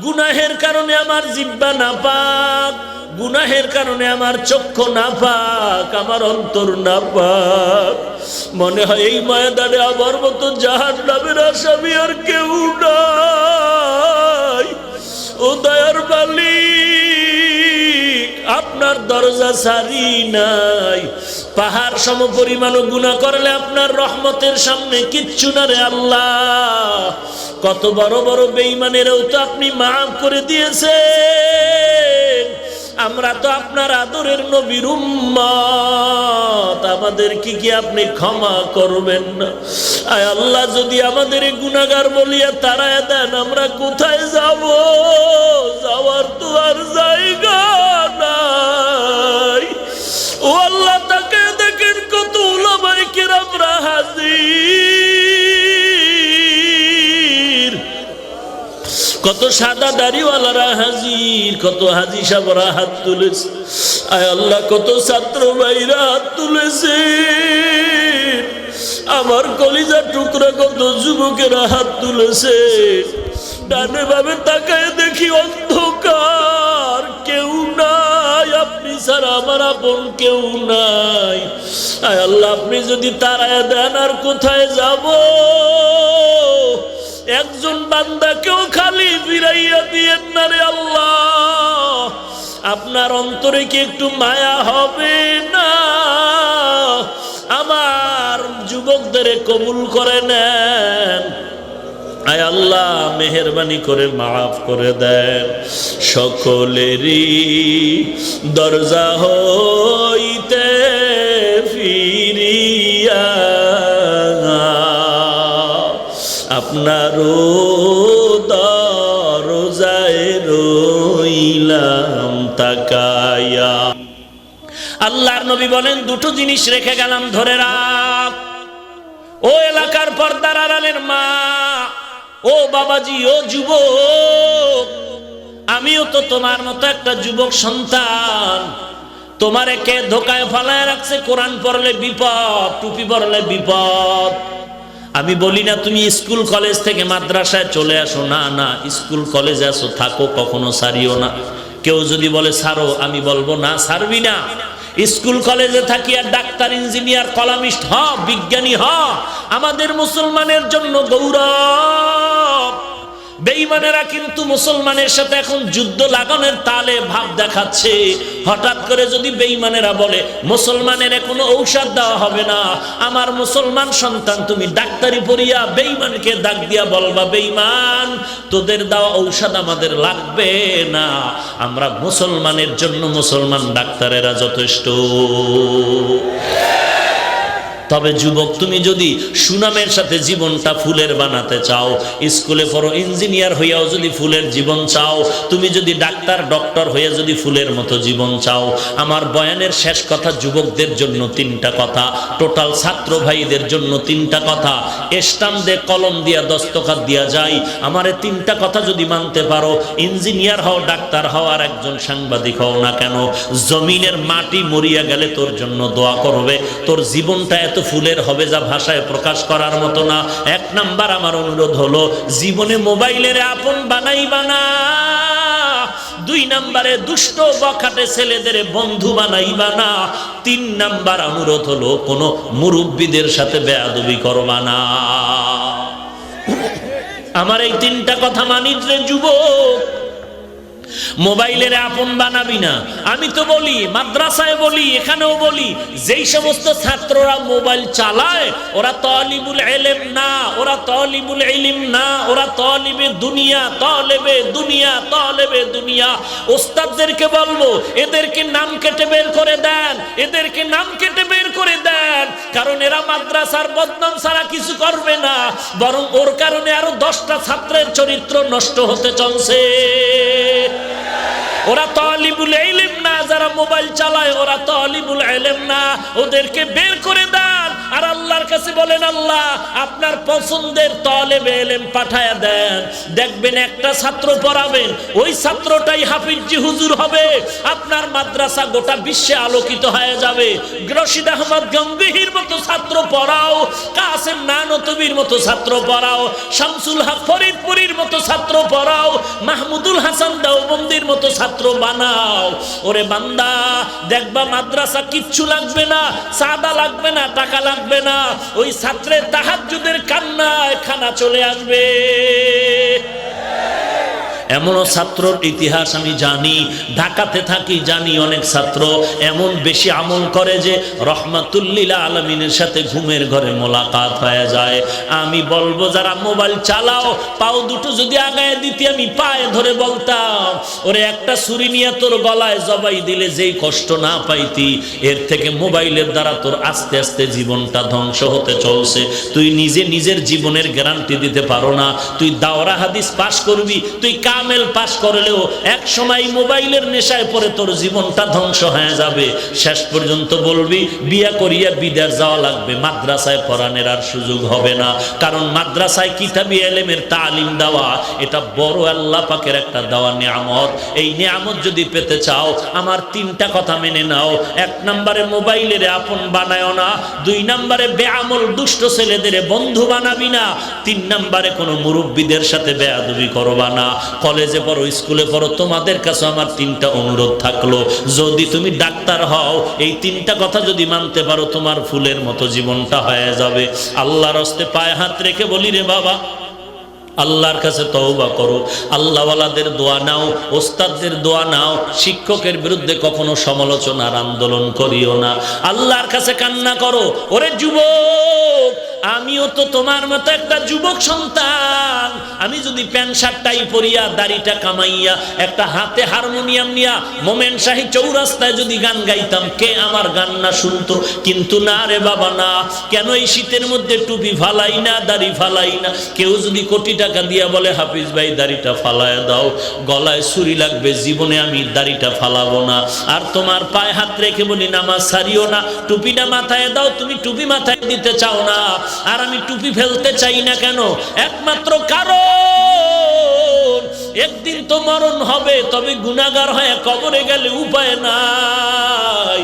গুনাহের কারণে আমার জিব্বা না পাক গুনাহের কারণে আমার চক্ষু না পাক আমার অন্তর না পাক মনে হয় এই ময়দানে আমার মতো জাহান নামের আসামি আর কেউ নাই। ও দয়ার মালিক, আপনার দরজা সারি নাই। পাহাড় সম পরিমাণ গুণা করলে আপনার রহমতের সামনে কিচ্ছু না রে আল্লাহ। কত বড় বড় বেইমানেরও তো আপনি মাফ করে দিয়েছেন। আমরা তো আপনার আদরের নবীর উম্মত। আমাদের কি কি আপনি ক্ষমা করবেন না? আয় আল্লাহ, যদি আমাদের গুনাগার বলিয়া তারায় দেন, আমরা কোথায় যাব? যাওয়ার তো আর জায়গা নাই। ও আল্লাহ তাকে দেখেন কত উলামাই কিরামরা হাজির। কত সাদা দাড়িওয়ালারা হাজির, কত হাজি সাবরা হাত তুলেছে। আয় আল্লাহ, কত ছাত্র ভাইরা হাত তুলেছে। আমার কলিজা টুকরা কত যুবকেরা হাত তুলেছে। ডানে ভাবে তাকায় দেখি অন্ধকার, কেউ নাই। আপনি ছাড়া আমার আপন কেউ নাই। আয় আল্লাহ, আপনি যদি তারায় দেন আর কোথায় যাব? একজন বান্দাকেও খালি ফিরাইয়া দিয়েন না রে আল্লাহ। আপনার অন্তরে কি একটু মায়া হবে না? আমার যুবকদের কবুল করে নেন। আয় আল্লাহ, মেহরবানি করে, মাফ করে দেন। সকলেরই দরজা হইতে আপনারও দরজায় রইলাম তাকায়া। আল্লাহর নবী বলেন, দুটো জিনিস রেখে গেলাম ধরে রাখ। ও এলাকার পর্দার আড়ালের মা, ও বাবাজি, ও যুবক, আমিও তো তোমার মতো একটা যুবক সন্তান। তোমারে কে ধোকায় ফালায় রাখছে? কোরআন পড়লে বিপদ, টুপি পড়লে বিপদ। আমি বলি না তুমি স্কুল কলেজ থেকে মাদ্রাসায় চলে আসো। না না, স্কুল কলেজে আসো, থাকো, কখনো সারিও না। কেউ যদি বলে, সারো, আমি বলব, না, সারবি না। স্কুল কলেজে থাকি আর ডাক্তার, ইঞ্জিনিয়ার, কলামিস্ট, হ, বিজ্ঞানী, হ। আমাদের মুসলমানের জন্য গৌরব। বেঈমানেরা কিন্তু মুসলমানের সাথে এখন যুদ্ধ লাগানোর তালে ভাব দেখাচ্ছে। হঠাৎ করে যদি বেঈমানেরা বলে, মুসলমানের কোনো ঔষধ দেওয়া হবে না, আমার মুসলমান সন্তান, তুমি ডাক্তারি পড়িয়া বেঈমানকে ডাক দিয়া বলবা, বেঈমান, তোদের দেওয়া ঔষধ আমাদের লাগবে না। আমরা মুসলমানের জন্য মুসলমান ডাক্তারেরা যথেষ্ট। তবে যুবক, তুমি যদি সুনামের সাথে জীবনটা ফুলের বানাতে চাও, স্কুলে পড়ো, ইঞ্জিনিয়ার হইয়াও যদি ফুলের জীবন চাও, তুমি যদি ডাক্তার, ডক্টর হয়ে যদি ফুলের মতো জীবন চাও, আমার বয়ানের শেষ কথা যুবকদের জন্য তিনটা কথা, টোটাল ছাত্র ভাইদের জন্য তিনটা কথা স্টাম দে কলম দিয়া, দস্তখাত দিয়া যায় আমার তিনটা কথা যদি মানতে পারো, ইঞ্জিনিয়ার হও, ডাক্তার হও, আর একজন সাংবাদিক হও না কেন, জমিনের মাটি মরিয়া গেলে তোর জন্য দোয়া করবে, তোর জীবনটা এত ফুলের হবে যা ভাষায় প্রকাশ করার মতো না। এক নাম্বার আমার অনুরোধ হলো, জীবনে মোবাইলের আপন বানাই বানা। দুই নাম্বারে দুষ্ট বখাটে ছেলেদের বন্ধু বানাইবা না তিন নাম্বার অনুরোধ হলো, কোনো মুরব্বীদের সাথে বেয়াদবি করবা না আমার এই তিনটা কথা মানিস রে যুবক মোবাইলের আপন বানাবি না। আমি তো বলি, মাদ্রাসায় বলি, এখানেও বলি, যেই সমস্ত ছাত্ররা মোবাইল চালায়, ওরা তলিবুল এলেম না, ওরা তলিবুল ইলিম না, ওরা তলিবে দুনিয়া, তলেবে দুনিয়া তলেবে দুনিয়া। ওস্তাদদেরকে বলব, এদেরকে নাম কেটে বের করে দেন, এদেরকে নাম কেটে বের করে দেন, কারণ এরা মাদ্রাসার বদনাম ছাড়া কিছু করবে না, বরং ওর কারণে আরও দশটা ছাত্রের চরিত্র নষ্ট হতে চলছে। ওরা তলিবুল এলেম না, যারা মোবাইল চালায়, ওরা তলিবুল এলেম না, ওদেরকে বের করে দেন। আর আল্লাহর কাছে বলেন, আল্লাহ, আপনার পছন্দের তলেবে এলেম পাঠায়া দেন। দেখবেন একটা ছাত্র পড়াবেন, ওই ছাত্রটাই হাফিজি হুজুর হবে। আপনার মাদ্রাসা গোটা বিশ্বে আলোকিত হয়ে যাবে। রশিদ আহমদ গম্ভীর মতো ছাত্র পড়াও, কাসেম নানতবির মতো ছাত্র পড়াও, শামসুল হক ফরিদপুরীর মতো ছাত্র পড়াও, মাহমুদুল হাসান দেওবন্দির মতো ছাত্র বানাও। ওরে বান্দা, দেখবা মাদ্রাসা কিচ্ছু লাগবে না সাদা লাগবে না, টাকা লাগবে না। ওই ছাত্রের তাহাজুদের কান্না খানা চলে আসবে। এমনও ছাত্রর ইতিহাস আমি জানি, ঢাকাতে থাকি জানি অনেক ছাত্র, এমন বেশি আমল করে যে রহমাতুল্লিলা আলমিনের সাথে ঘুমের ঘরে মোলাকাত হয়ে যায়। আমি বলব, যারা মোবাইল চালাও, পাও দুটো যদি আগায় দিতে আমি পায়ে ধরে বলতাম, ওরে একটা ছুরি নিয়ে তোর গলায় জবাই দিলে যেই কষ্ট না পাইতি, এর থেকে মোবাইলের দ্বারা তোর আস্তে আস্তে জীবনটা ধ্বংস হতে চলছে। তুই নিজে নিজের জীবনের গ্যারান্টি দিতে পারো না, তুই দাওরা হাদিস পাশ করবি, তুই কামেল পাশ করলেও এক সময় মোবাইলের নেশায় পরে তোর জীবনটা ধ্বংস হয়ে যাবে। শেষ পর্যন্ত বলবি, বিয়া করিয়া বিদার যাওয়া লাগবে, মাদ্রাসায় পড়ানোর আর সুযোগ হবে না। কারণ মাদ্রাসায় কিতাবি এলেমের তালিম দেওয়া, এটা বড় আল্লাহ পাকের একটা দেওয়া নিয়ামত। এই নিয়ামত যদি পেতে চাও, আমার তিনটা কথা মেনে নাও। এক নম্বরে মোবাইলের আপন বানায় না, দুই নম্বরে বেআমল দুষ্ট ছেলেদের বন্ধু বানাবি না, তিন নম্বরে কোনো মুরব্বীদের সাথে বেয়াদবি করবা না। কলেজে পড়ো, স্কুলে পড়ো, তোমাদের কাছে আমার তিনটা অনুরোধ থাকল। যদি তুমি ডাক্তার হও, এই তিনটা কথা যদি মানতে পারো, তোমার ফুলের মতো জীবনটা হয়ে যাবে। আল্লাহর হস্তে পায়ে হাত রেখে বলি রে বাবা, আল্লাহর কাছে তওবা করো। আল্লাহওয়ালাদের দোয়া নাও, ওস্তাদদের দোয়া নাও, শিক্ষকের বিরুদ্ধে কখনো সমালোচনার আন্দোলন করিও না। আল্লাহর কাছে কান্না করো, ওরে যুবক আমিও তো তোমার মতো একটা যুবক সন্তান। আমি যদি প্যান্ট শার্টটাই পরিয়া দাড়িটা কামাইয়া একটা হাতে হারমোনিয়াম নিয়া মোমেন শাহী চৌরাস্তায় যদি গান গাইতাম, কে আমার গান না শুনতো? কিন্তু না রে বাবা, না। কেন এই শীতের মধ্যে টুপি ফালাই না, দাড়ি ফালাই না? কেউ যদি কোটি টাকা দিয়া বলে, হাফিজ ভাই, দাড়িটা ফালায় দাও। গলায় ছুরি লাগবে, জীবনে আমি দাড়িটা ফালাবো না। আর তোমার পায়ে হাত রেখে বলি, নামাজ সারিও না। টুপিটা মাথায় দাও, তুমি টুপি মাথায় দিতে চাও না। আর আমি টুপি ফেলতে চাই না কেন? একমাত্র কারণ একদিন তো মরণ হবে, তবে গুণাগার হয়ে কবরে গেলে উপায় নাই।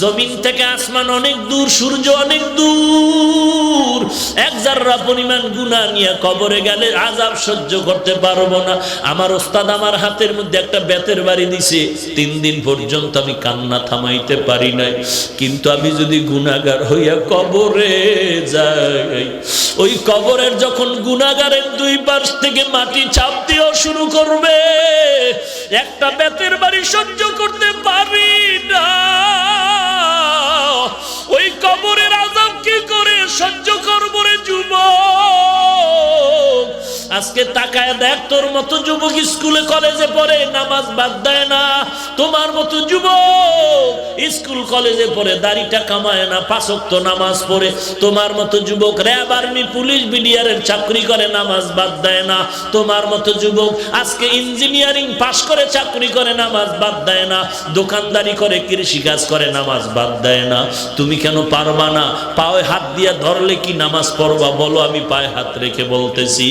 জমিন থেকে আসমান অনেক দূর, সূর্য অনেক দূর। এক জাররা পরিমাণ গুণা নিয়ে কবরে গেলে আজাব সহ্য করতে পারব না। আমার ওস্তাদ আমার হাতের মধ্যে একটা বেতের বাড়ি দিছে, তিন দিন পর্যন্ত আমি কান্না থামাইতে পারি নাই। কিন্তু আমি যদি গুণাগার হইয়া কবরে যাই ওই কবরের যখন গুনাগারের দুই পাশ থেকে মাটি চাপ দিয়েও শুরু করবে, একটা বেতের বাড়ি সহ্য করতে পারি না। ওই কবরের আজকে তাকায় দেখ, তোর মতো যুবক স্কুলে, কলেজে পড়ে নামাজ বাদ দেয় না। তোমার মতো যুবক স্কুল, কলেজে পড়ে দাড়িটা কামায় না পাঁচক্ত নামাজ পড়ে। তোমার মতো যুবক র্যাব আর্মি, পুলিশ, বিডিআরের চাকরি করে, নামাজ বাদ দেয় না। তোমার মতো যুবক আজকে ইঞ্জিনিয়ারিং পাশ করে, চাকরি করে, নামাজ বাদ দেয় না। দোকানদারি করে কৃষি কাজ করে, নামাজ বাদ দেয় না। তুমি কেন পারবা না? পায়ে হাত দিয়া ধরলে কি নামাজ পড়বা? বলো, আমি পায়ে হাত রেখে বলতেছি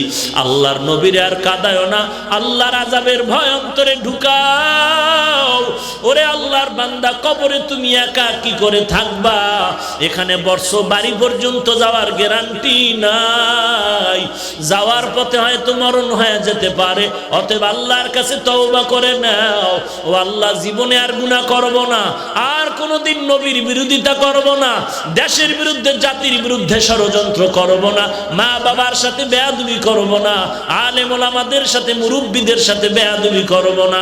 আল্লাহর নবীর আর কাদায় না, আল্লাহর আজাবের ভয় অন্তরে ঢুকাও। ওরে আল্লাহর বান্দা, কবরে তুমি একা কি করে থাকবা? এখানে বর্ষ বাড়ি পর্যন্ত যাওয়ার গ্যারান্টি নাই। যাওয়ার পথে হয়তো মরণ হয়ে যেতে পারে, অতএব আল্লাহর কাছে তওবা করে নাও। ও আল্লাহ, জীবনে আর গুনাহ করব না, আর কোনোদিন নবীর বিরোধিতা করব না, দেশের বিরুদ্ধে জাতির বিরুদ্ধে ষড়যন্ত্র করব না মা বাবার সাথে বেয়াদবি করব না আলেম ওলামাদের সাথে মুরব্বীদের সাথে বেয়াদবি করব না।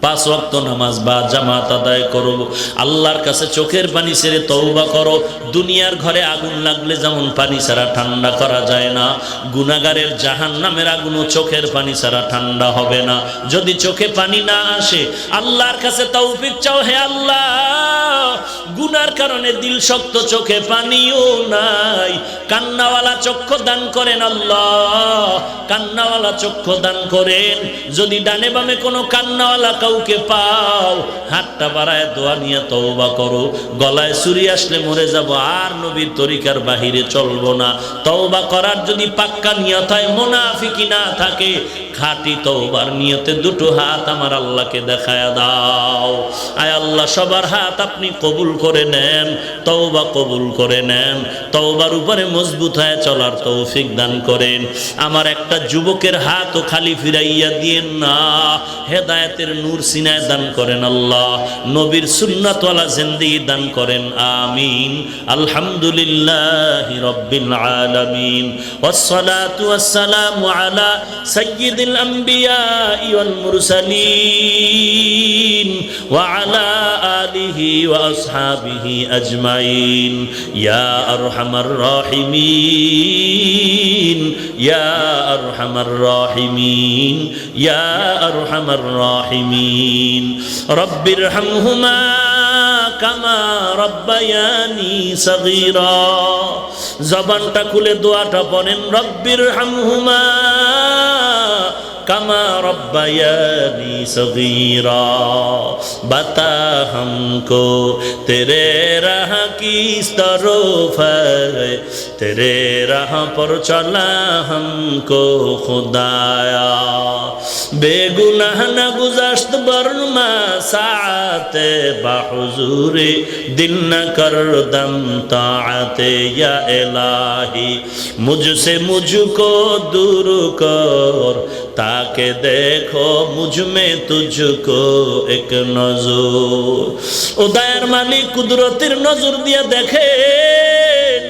পাঁচ ওয়াক্ত নামাজ বা জামাত আদায় করো। আল্লাহর কাছে চোখের পানি ছেড়ে তওবা করো। দুনিয়ার ঘরে আগুন লাগলে যেমন পানি ছাড়া ঠান্ডা করা যায় না গুনাগারের জাহান নামের আগুনও চোখের পানি ছাড়া ঠান্ডা হবে না। যদি চোখে পানি না আসে, আল্লাহর কাছে তৌফিক চাও, হে আল্লাহ। গুনার কারণে দিল শক্ত চোখে পানিও নাই। কান্নাওয়ালা চক্ষু দান করেন আল্লাহ। কান্নাওয়ালা চক্ষু দান করেন। যদি ডানে বামে কোনো কান্নাওয়ালা কাউকে পাও, হাতটা বাড়ায় দোয়া নিয়ে তওবা করো। গলায় চুরি আসলে মরে যাব, আর নবীর তরিকার বাহিরে চলবো না। তওবা করার যদি পাক্কা নিয়ত হয় মোনাফিকি না থাকে, খাঁটি তওবার নিয়তে দুটো হাত আমার আল্লাহকে দেখায় দাও। আয় আল্লাহ, সবার হাত আপনি কবুল করে নেন, তওবা কবুল করে নেন, তওবার উপরে মজবুত হয়ে চলার তৌফিক দান করেন। আমার একটা যুবকের হাতও খালি ফিরাইয়া দিয়েন না, হেদায়েতের নূর সিনায় দান করেন আল্লাহ নবীর সুন্নাতওয়ালা জিন্দেগি দান করেন আমিন আলহামদুলিল্লাহ রব্বিল আলামিন والصلاة والسلام على سيد الأنبياء والمرسلين وعلى آله وأصحابه أجمعين يا أرحم الراحمين يا أرحم الراحمين يا أرحم الراحمين رب ارحمهما কামা রব্বায়ানি সগীরা জবানটা খুলে দোয়াটা পড়েন রব্বির হামহুমা কামা রব্বায়ানি সগীরা বাতা হামকো তেরে রাহ কি তরফ তেরে রাহ পর চলা হামকো খুদায়া। বেগুনাহ না গুজাস্ত বর্ণমা সাতে বাহুজুরে দিল না কর দম তাতে ইয়া এলাহি মুঝ সে মুঝকো দূর কর ताके देखो मुझ में तुझको एक নজর ও দায়ের মালিক কুদরতের নজর দিয়ে দেখেন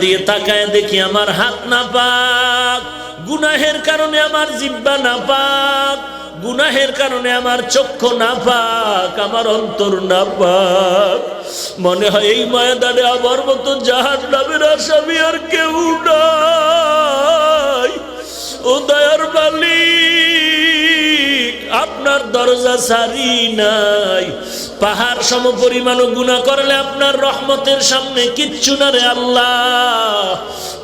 দিয়ে তাকায় দেখি আমার হাত না পাক গুনাহের কারণে আমার জিব্বা না পাক গুনাহের কারণে আমার চক্ষু না পাক আমার অন্তর না পাক মনে হয় এই ময়দানে আমার মতো জাহাজ নামের আসামি আর কেউ নাই আপনার দরজা সারি নাই। পাহাড় সম পরিমাণ গুণা করলে আপনার রহমতের সামনে কিচ্ছু না রে আল্লাহ।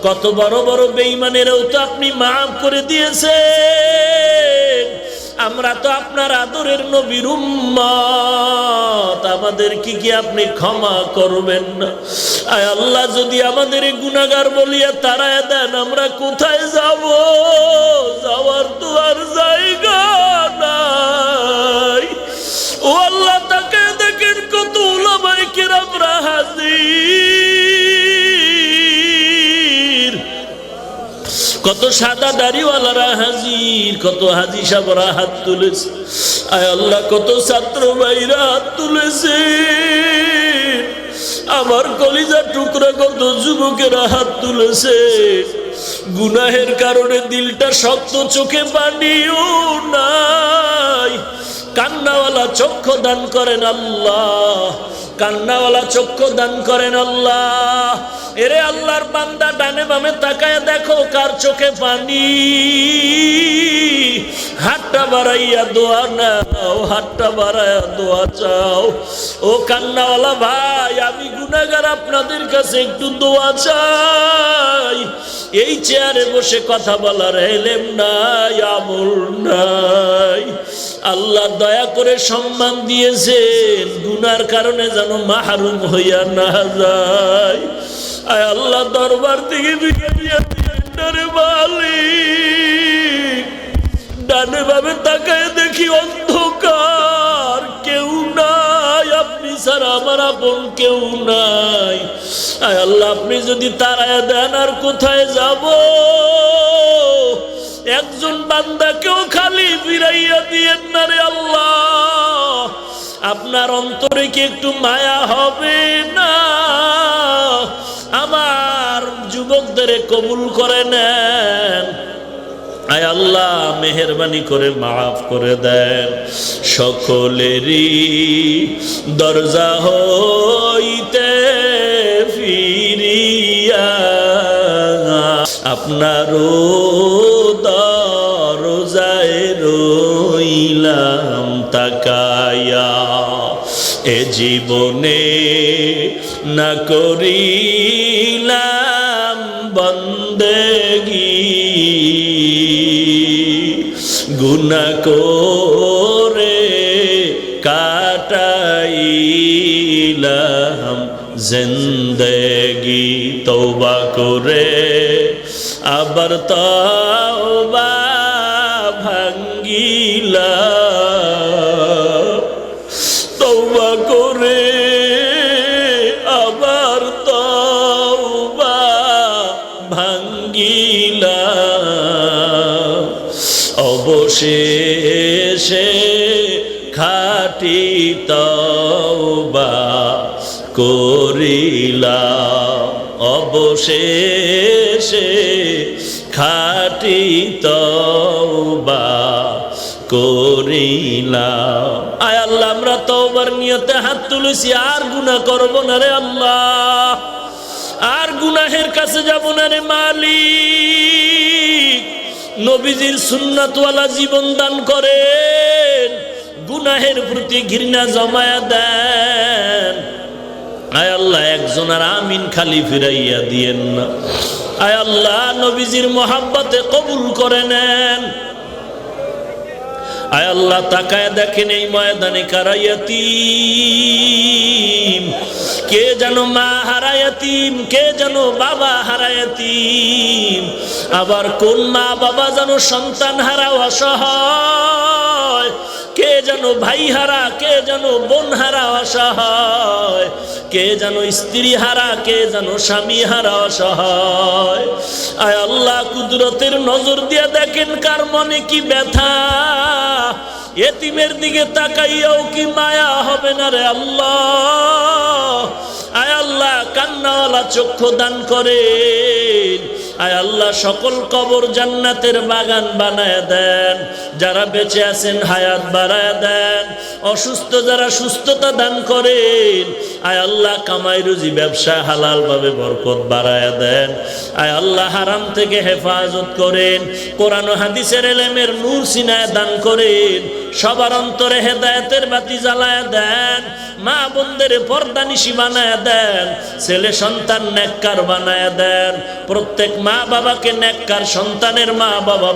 কত বড় বড় বেইমানেরও তো আপনি মাফ করে দিয়েছেন। আমরা তো আপনার আদরের নবীর উম্মত। আমাদের কি কি আপনি ক্ষমা করবেন না? আয় আল্লাহ, যদি আমাদের গুনাহগার বলিয়া তারায় দেন, আমরা কোথায় যাব? কত সাদা দাড়িওয়ালারা হাজির, কত হাজি সাবরা হাত তুলেছে। আয় আল্লাহ, কত ছাত্র ভাইরা হাত তুলেছে। আমার কলিজা টুকরা কত যুবকেরা হাত তুলেছে। গুনাহের কারণে দিলটা শক্ত, চোখে পানিও নাই। কান্নাওয়ালা চক্ষু দান করেন আল্লাহ। কান্নাওয়ালা চক্ষু দান করেন আল্লাহ। এরে আল্লাহর বান্দা ডানে বামে তাকায় দেখো কার চোখে পানি। হাতটা বাড়াইয়া দোয়া নাও, হাতটা বাড়াইয়া দোয়া চাও। ও কান্নাওয়ালা ভাই, আমি গুনাগার আপনাদের কাছে একটু দোয়া চাই। এই চেয়ারে বসে কথা বলার এলেম নাই, আমল নাই। আল্লাহ দয়া করে সম্মান দিয়েছেন। গুনার কারণে যেন মাহরুম হইয়া না যায়। আয় আল্লাহ দরবার থেকে মালিক। ডানে ভাবে তাকায় দেখি অন্ধকার, কেউ নাই। আপনি ছাড়া আমার আপন কেউ নাই। আয় আল্লাহ, আপনি যদি তারায় দেন আর কোথায় যাব? একজন বান্দাকেও খালি ফিরাইয়া দিয়েন না রে আল্লাহ। আপনার অন্তরে কি একটু মায়া হবে না? আমার যুবকদের কবুল করে নেন। আয় আল্লাহ, মেহরবানি করে মাফ করে দেন। সকলেরই দরজা হইতে ফিরিয়া আপনারও দরজায় রইলাম তাকায়া। এ জীবনে না করিলাম বন্দেগী। গুনা করে চাইলাম জিন্দেগি। তৌবা করে আবার তওবা ভাঙ্গিলা। তৌবা করে আবার তওবা ভাঙ্গিলা। অবশেষে খাটি তওবা করিলা। অবশেষে খাটি তওবা করিলাম। আয় আল্লাহ, আমরা তওবার নিয়তে হাত তুলেছি, আর গুনাহ করব না রে আল্লাহ। আর গুনাহের কাছে যাব না রে মালিক। নবীজির সুন্নাতওয়ালা জীবন দান করেন, গুনাহের প্রতি ঘৃণা জমায়া দেন। আয় আল্লাহ, একজন আর আমিন খালি ফিরাইয়া দিয়েন না। আয় আল্লাহ, নবীজির মোহাব্বতে কবুল করে নেন। আয় আল্লাহ, তাকায় দেখেন এই ময়দানে কারাইয়াতিম কে যেন মা হারায়াতিম কে যেন বাবা হারায়াতিম আবার কোন মা বাবা যেন সন্তান হারা অসহায়? কে যেন ভাই হারা? কে যেন বোন হারা অসহায়? কে যেন স্ত্রী হারা? কে যেন স্বামী হারা অসহায়? আয় আল্লাহ, কুদরতের নজর দিয়ে দেখেন কার মনে কি ব্যথা। এতিমের দিকে তাকাইয়াও কি মায়া হবে না রে আল্লাহ? আয় আল্লাহ, কান্নাওয়ালা চক্ষু দান করেন। আয় আল্লাহ, সকল কবর জান্নাতের বাগান বানায় দেন। যারা বেঁচে আছেন, হায়াত বাড়ায় দেন। অসুস্থ যারা সুস্থতা দান করেন, আয় আল্লাহ, কামাই রুজি ব্যবসা হালাল ভাবে বরকত বাড়ায় দেন। আয় আল্লাহ, হারাম থেকে হেফাজত করেন। কোরআন হাদিসের এলেমের নূর সিনায় দান করেন। সবার অন্তরে হেদায়তের বাতি জ্বালায় দেন, মা বোনদের পর্দানিশি বানায় দেন, ছেলে সন্তান নেককার বানায় দেন, প্রত্যেক মা বাবাকে নেককার সন্তানের মা বাবা